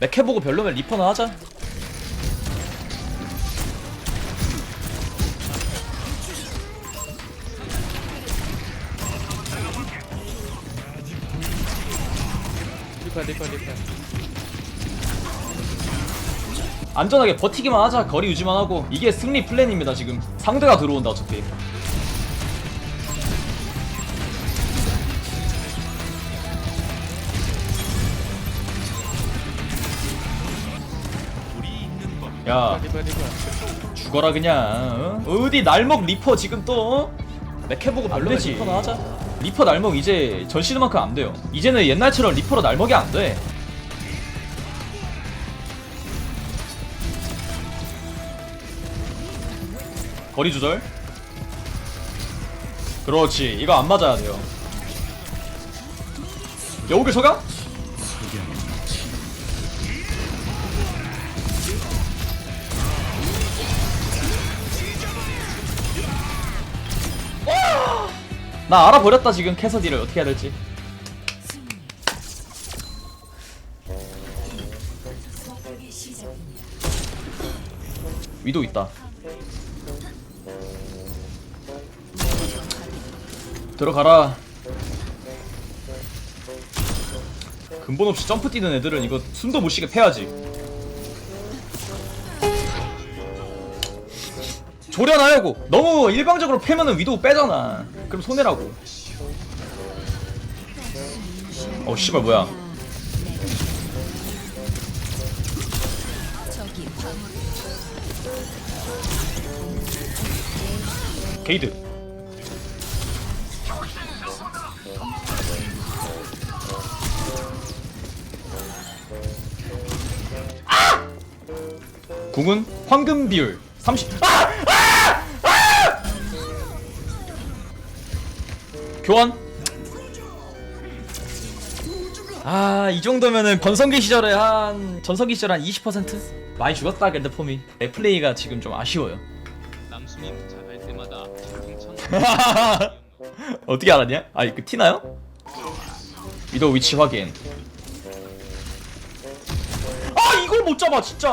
맥 해보고 별로면 리퍼나 하자. 리퍼 리퍼 리퍼 안전하게 버티기만 하자. 거리 유지만 하고. 이게 승리 플랜입니다 지금. 상대가 들어온다 어차피 야 죽어라 그냥 어? 어디 날먹 리퍼 지금 또 맥 해보고 별로면 되지. 리퍼나 하자 리퍼 날먹 이제 전 시즌만큼 안 돼요. 이제는 옛날처럼 리퍼로 날먹이 안돼. 거리 조절. 그렇지. 이거 안 맞아야 돼요. 여우길 서가? 나 알아버렸다 지금 캐서디를 어떻게 해야 될지. 위도 있다. 들어가라. 근본 없이 점프 뛰는 애들은 이거 숨도 못 쉬게 패야지. 조련하려고. 너무 일방적으로 패면은 위도 빼잖아 그럼 손해라고 어 씨발 뭐야 게이드 아! 궁은 황금 비율 30 아! 교환? 아 이 정도면은 건성기 시절에 한 전성기 시절 한 20% 많이 죽었다 근데 폼이. 내 플레이가 지금 좀 아쉬워요. 남순이 잘할 때마다 채팅창 어떻게 알았냐? 아 이거 티나요? 위도 위치 확인. 아 이걸 못 잡아 진짜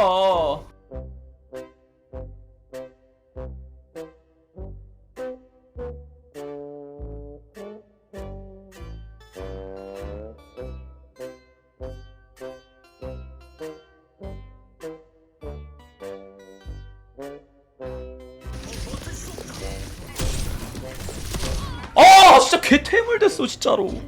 진짜 개 퇴물 됐어 진짜로.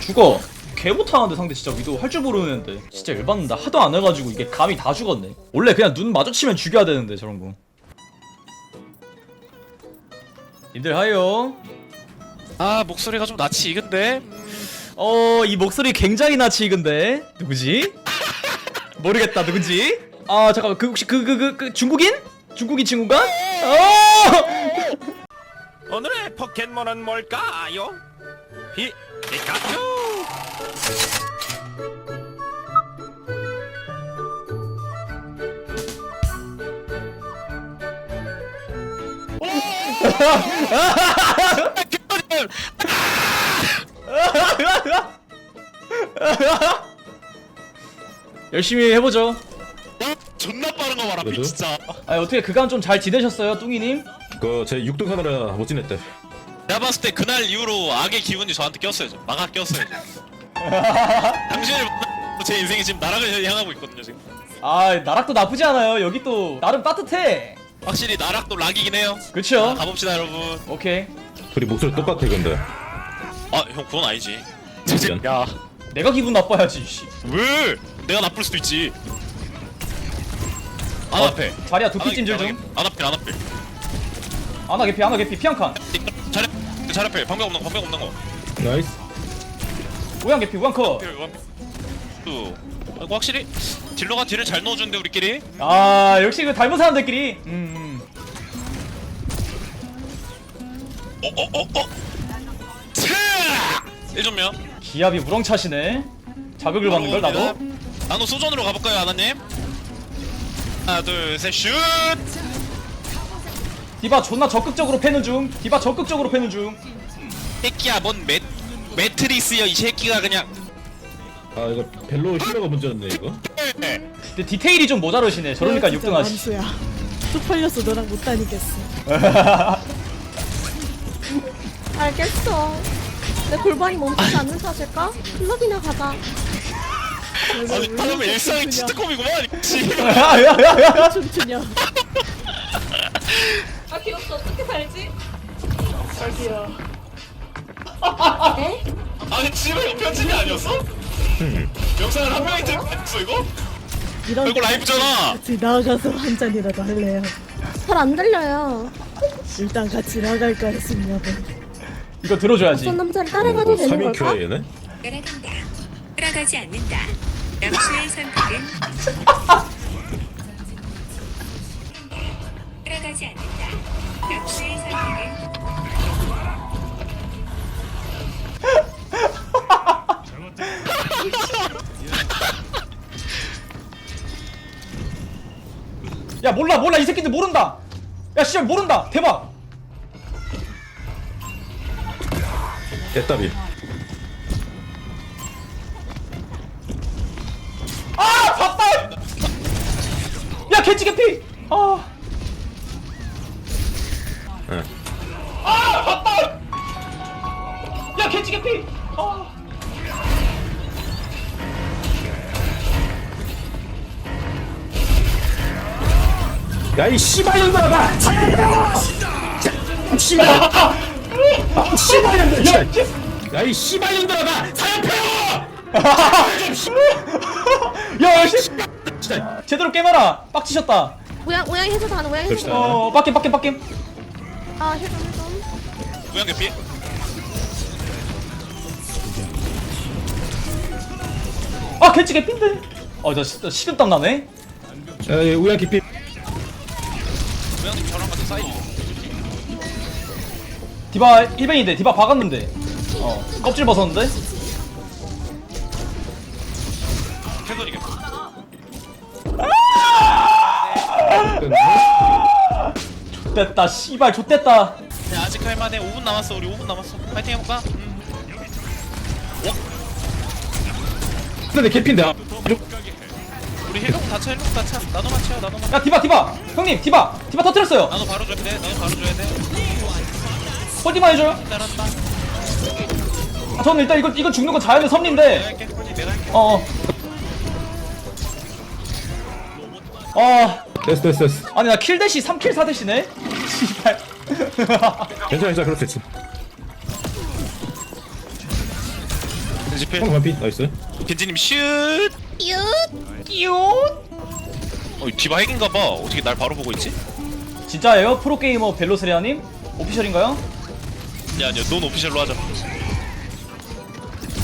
죽어. 개 못하는데 상대 진짜 위도 할 줄 모르는데. 진짜 열받는다. 하도 안 해가지고 이게 감이 다 죽었네. 원래 그냥 눈 마주치면 죽여야 되는데 저런 거. 님들 하요. 아 목소리가 좀 낯이 익은데? 어 이 목소리 굉장히 나치 근데. 누구지? 모르겠다 누군지? 아 잠깐만. 그 혹시 그 그 그 그 중국인? 중국인 친구가? 어! 오늘의 포켓몬은 뭘까요? 피 피카츄 열심히 해보죠 존나 빠른 거 봐라 그래도? 진짜 아 어떻게 그간 좀 잘 지내셨어요 뚱이님? 그제 6등 하느라 못 지냈대. 내가 봤을 때 그날 이후로 악의 기운이 저한테 꼈어야죠 마가 꼈어야죠 당신을 만나고 제 인생이 지금 나락을 향하고 있거든요 지금 아 나락도 나쁘지 않아요 여기 또 나름 따뜻해 확실히 나락도 락이긴 해요 그쵸? 자, 가봅시다 여러분 오케이 둘이 목소리 똑같아 근데. 아 형 그건 아니지 미안. 야 내가 기분 나빠야지 씨. 왜? 내가 나쁠 수도 있지 안 어, 앞에. 자리야 두피 찜질 좀. 안 앞에 안 앞에. 아나 개피 아나 개피 피 한칸. 잘잘 앞에. 방벽 없는 거 방벽 없는 거. 나이스. 우양 개피 우양 컷. 또 이거 확실히 딜러가 딜을 잘 넣어주는데 우리끼리? 아 역시 그 닮은 사람들끼리. 음, 음. 어어어어. 1점면 기압이 우렁차시네. 자극을 받는 걸 나도? 나노 소전으로 가볼까요 아나님? 하나 둘셋슛 디바 존나 적극적으로 패는 중 디바 적극적으로 패는 중 새끼야 뭔맷 매트리스여 이 새끼가 그냥 아 이거 벨로 힐러가 문제였네 이거 근데 디테일이 좀 모자르시네 저러니까 진짜 6등 하시 남수야. 쪽팔려서 너랑 못 다니겠어. 알겠어. 내 골반이 멈추지 않는 탓일까? 클럽이나 가자. 아니 다음에 일상이 시트콤이구만 씨. 춤추냐? 아 귀엽다. 어떻게 살지? 아니 집에 편집이 아니었어? 영상을 한 명이 들고 있어 이거? 이런 이거 라이브잖아 같이 나가서 한 잔이라도 할래요. 잘 안 들려요. 일단 같이 나갈까 했습니다. 이거 들어줘야지 어떤 남자를 따라가도 뭐 되는 3인 걸까? 큐레이네 따라간다. 따라가지 않는다. 남수의 선택은 따라가지 않는다. 남수의 선택은 야 몰라 몰라. 이 새끼들 모른다. 야 씨발 모른다. 대박. 깨따비 야, 개찌 개피! 아. 야이 씨발 년들아 나 씨발 씨발 년들 야이 씨발 년들아 나 사연패요 야, 씨. 제대로 깨봐라. 빡치셨다. 모양 모양 해서 다는 모양 해서 그럽시다. 다. 어, 빡겜, 빡겜, 빡겜. 아 해서 해서. 우양 개피 아, 개찌. 어, 나 진짜 식은땀 나네. 야 깊이 저랑 같은 사이즈 디바 1벤인데, 디바 박았는데. 어, 껍질 벗었는데. 캐서리 개피 됐다, 씨발, 좆됐다. 야, 아직 할만해 5분 남았어 우리 5분 남았어 파이팅 해볼까? 음. 근데 개피인데 아, 우리 힐록 다쳐 힐록 다쳐 나도 맞춰 나도 맞춰 야, 디바, 디바. 형님, 디바. 디바 터뜨렸어요. 나도 바로 줘야 돼 나도 바로 줘야 돼 홀디만 해줘요. 따랐다 아, 저는 일단 이거, 이거 죽는 건 자연의 내가 섭리인데. 할게 홀리 내가 할게 어, 어. 아, 됐어 됐어 됐어 아니, 나 킬 대시 3킬 4 대시네? 씨발. 괜찮아 괜찮아 겐지필 형 반피 나이스 겐지님 슛 끼웃. 어, 디바 핵인가 봐 어떻게 날 바로 보고 있지? 진짜예요? 프로게이머 벨로스레아님? 오피셜인가요? 아니야 아니야 논 오피셜로 하자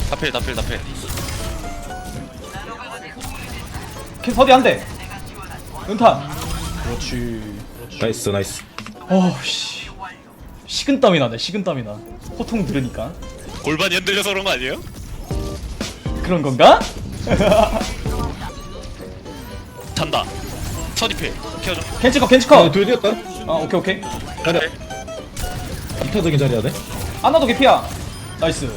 다필 다필 다필 캐 서디 한 대. 은탄. 그렇지. 나이스 나이스 어씨. 식은땀이 나네. 식은땀이 나. 호통 들으니까. 골반이 흔들려서 그런 거 아니에요? 그런 건가? 잔다 서디필 키워줘 켄치컷 아 켄치컷. 둘 뛰었다 아 오케이 오케이. 자리야 이타적인 자리야 돼 아나도 개피야. 나이스.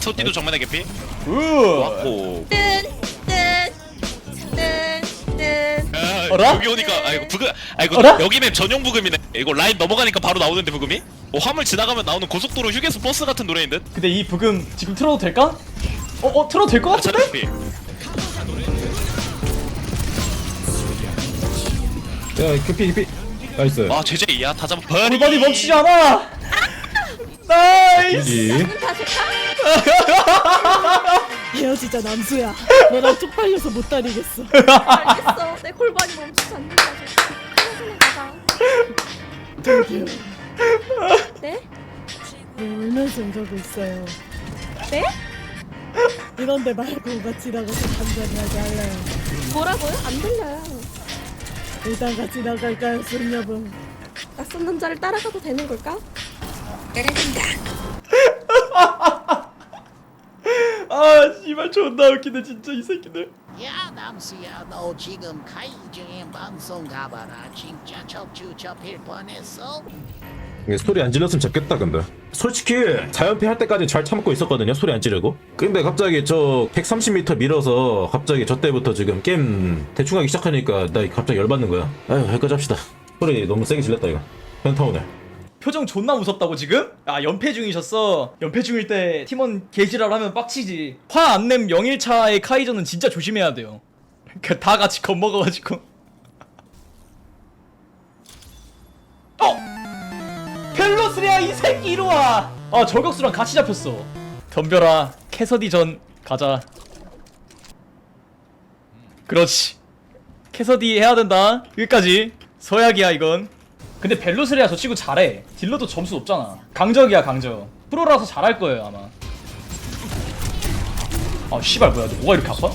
서디도 정면에 개피 우. 왔고 뜬뜬뜬뜬 야, 어라? 여기 오니까 아 이거 부금 아 이거 어라? 여기 맵 전용 부금이네 이거 라인 넘어가니까 바로 나오는데 부금이? 어, 화물 지나가면 나오는 고속도로 휴게소 버스 같은 노래인 듯? 근데 이 부금 지금 틀어도 될까? 어, 어, 틀어도 될 것 같은데? 야 깊이 깊이 나이스 아 제재야 다 잡아 버리 골반이 멈추지 않아! 나이스! 이 헤어지자 남수야. 너랑 쪽팔려서 못 다니겠어. 알겠어. 내 골반이 멈추지 않는 탓일까? 클럽이나 가자. 저기요. 네? 왜 울면서 이러고 있어요. 네? 이런데 말고 같이 나가서 한 잔이라도 할래요. 뭐라고요? 안 들려요. 일단 같이 나갈까요, 소녀분? 낯선 남자를 따라가도 되는 걸까? 아, 씨발 존나 웃기네 진짜 이 새끼들. 야 남수야 너 지금 중에 방송 가봐라 진짜 척추 접힐 뻔했어 소리 안 질렀으면 좋겠다 근데. 솔직히 자연패 할 때까지 잘 참고 있었거든요 소리 안 지르고. 근데 갑자기 저 130m 밀어서 갑자기 저 때부터 지금 게임 대충 하기 시작하니까 나 갑자기 열받는 거야. 아유 여기까지 합시다. 소리 너무 세게 질렀다 이거. 펜타운을 표정 존나 무섭다고 지금? 아 연패 중이셨어. 연패 중일 때 팀원 개지랄 하면 빡치지. 화 안냄 0일차의 카이저는 진짜 조심해야 돼요. 그다 같이 겁먹어가지고 펠로스리아 이 새끼 이리 와. 아 저격수랑 같이 잡혔어. 덤벼라 캐서디 전 가자. 그렇지. 캐서디 해야 된다. 여기까지. 서약이야 이건. 근데 벨로스리아 저 친구 잘해. 딜러도 점수 높잖아. 강적이야 강적. 프로라서 잘할 거예요 아마. 아 씨발 뭐야. 너 뭐가 이렇게 아파?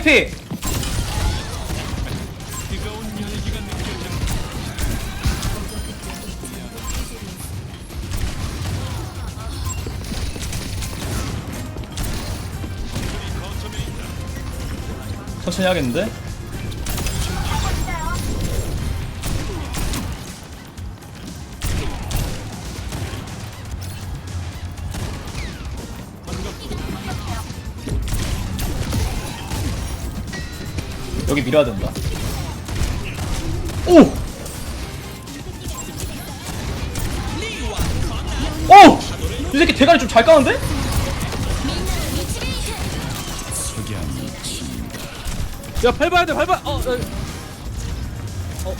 개피 천천히 하겠는데? 여기 밀어야 된다. 오! 오! 이 새끼 대가리 좀 잘 까는데? 야 밟아야 돼 밟아 어, 어.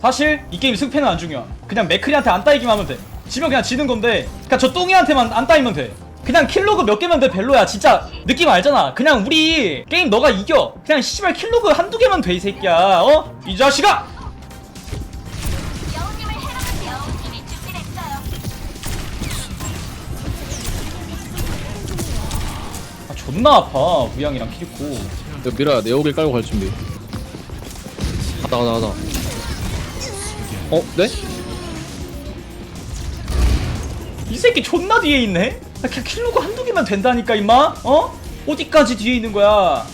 사실 이 게임 승패는 안 중요해. 그냥 맥크리한테 안 따이기만 하면 돼. 지면 그냥 지는 건데, 그냥 저 똥이한테만 안 따이면 돼. 그냥 킬로그 몇 개면 돼 벨로야. 진짜 느낌 알잖아. 그냥 우리 게임 너가 이겨. 그냥 씨발 킬로그 한두 개만 돼 이 새끼야. 어? 이 자식아! 아 존나 아파. 무양이랑 키리코 야 미라야 내 오길 깔고 갈 준비. 가다 가다 가다 어? 네? 이 새끼 존나 뒤에 있네? 아, 그냥 킬로그 한두 개면 된다니까 임마? 어? 어디까지 뒤에 있는 거야?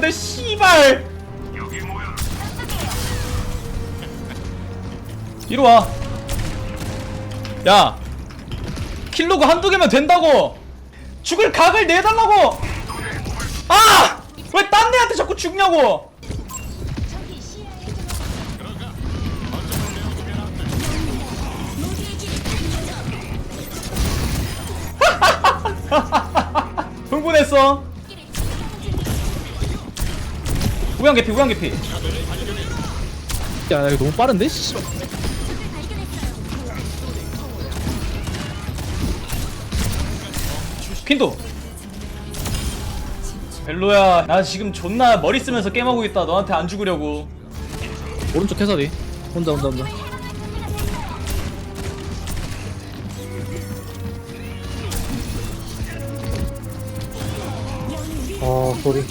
되는데 씨발 이리 와. 야, 킬로그 한두 개면 된다고. 죽을 각을 내달라고. 아, 왜 딴 애한테 자꾸 죽냐고. 흥분했어. 우양 개피, 우양 개피. 야 이거 너무 빠른데? 씨. 퀸도 벨로야 나 지금 존나 머리 쓰면서 게임하고 있다 너한테 안 죽으려고 오른쪽 해설이 혼자 혼자 혼자 아 소리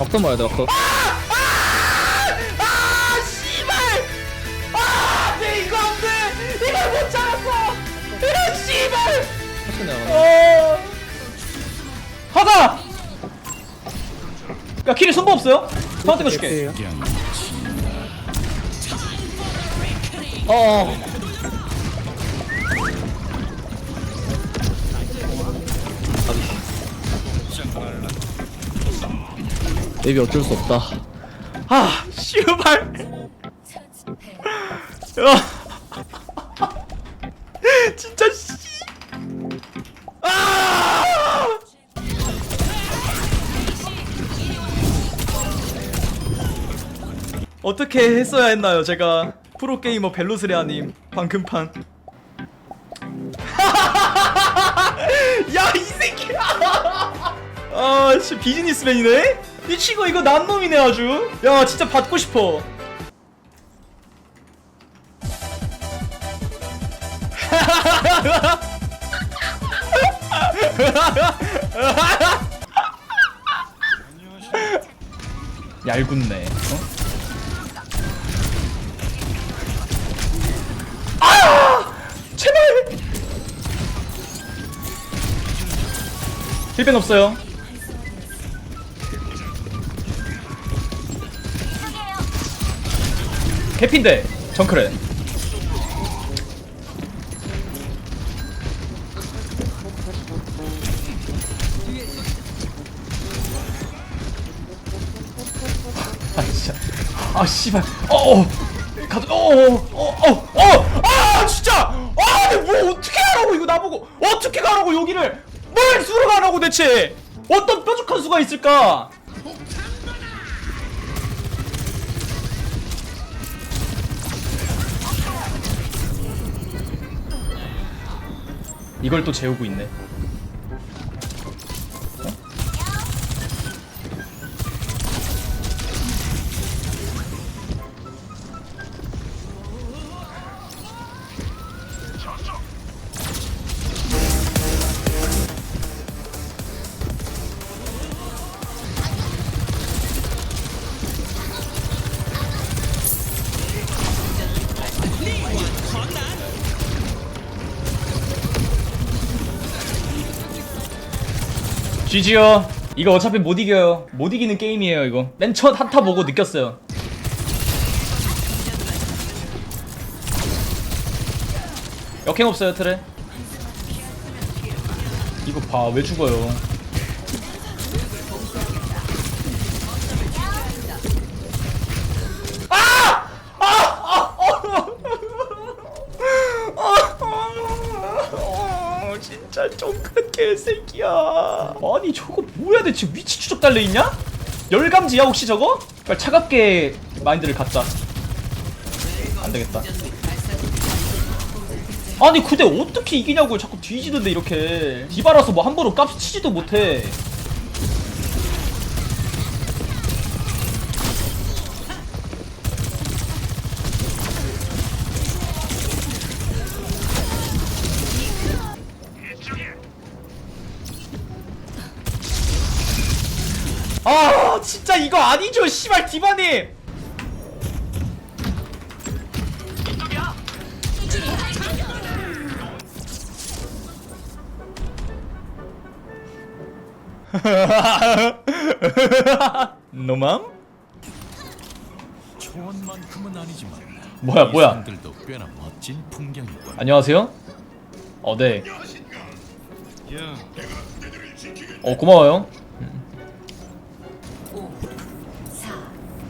박선 봐야 돼 박선 아! 씨발! 아내 이거 안 돼! 이걸 못 잡았어! 이런 씨발! 박선 내가 어. 하자 야 키리 손보 없어요? 형한테 거 줄게 어. 데뷔 어쩔 수 없다. 아 씨발 야. 진짜 씨 아! 어떻게 했어야 했나요 제가 프로게이머 벨로스레아님 방금판 야 이 새끼야 아 씨 비즈니스맨이네 이 친구 이거 난놈이네 아주. 야 진짜 받고 싶어. 얄궂네 어? 아! 제발! 힐벤 없어요 개핀데 정크레. 아 진짜. 아 씨발. 어어. 가도 어어어어아 진짜. 아뭐 어떻게 하라고 이거 나보고. 어떻게 가라고 여기를. 뭘 수로 가라고 대체. 어떤 뾰족한 수가 있을까 이걸 또 재우고 있네 GG요. 이거 어차피 못 이겨요. 못 이기는 게임이에요 이거. 맨 첫 한타 보고 느꼈어요. 역행 없어요 트레? 이거 봐 왜 죽어요? 아! 진짜 쫑큰 개새끼야 아니 저거 뭐야 대체? 위치 추적 달려있냐? 열감지야 혹시 저거? 빨리 차갑게 마인드를 갖자. 안되겠다. 아니 근데 어떻게 이기냐고 자꾸 뒤지던데 이렇게. 디바라서 뭐 함부로 값 치지도 못해 아 진짜 이거 아니죠 씨발 디바님. 노맘? 초원만큼은 아니지만 뭐야 뭐야? 꽤나 멋진 풍경이군. 안녕하세요? 어네. 어 고마워요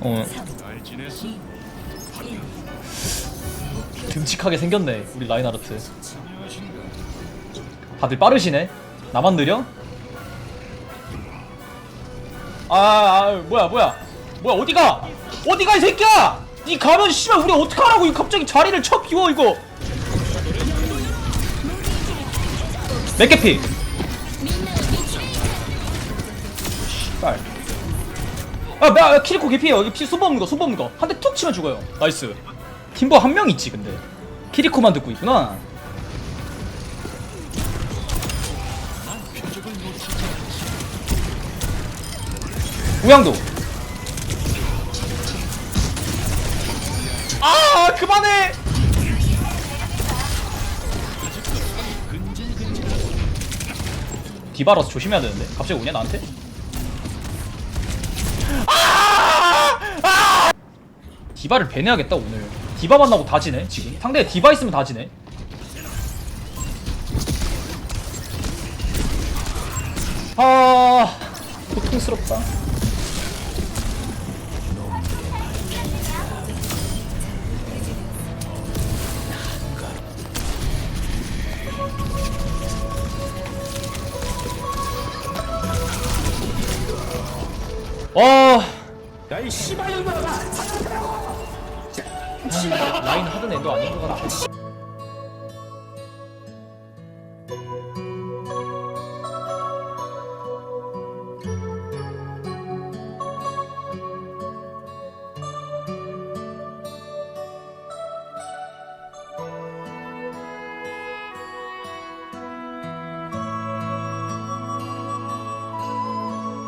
어. 듬직하게 생겼네 우리 라인하르트. 다들 빠르시네? 나만 느려? 아, 아 뭐야 뭐야? 뭐야 어디가? 어디가 이 새끼야? 니 가면 씨발 우리 어떡하라고 이 갑자기 자리를 쳐 비워 이거. 맥개피 아, 나 아, 키리코 개피에요. 여기 피손 뽑는 거, 손 뽑는 거. 한 대 툭 치면 죽어요. 나이스. 팀버 한 명 있지, 근데. 키리코만 듣고 있구나. 우양도. 아, 그만해. 디바라서 조심해야 되는데. 갑자기 오냐 나한테? 디바를 배내야겠다 오늘. 디바 만나고 다 지네 지금. 상대에 디바 있으면 다 지네. 아 고통스럽다. 와 야 이 씨발년들아 애도 아닌 것 같아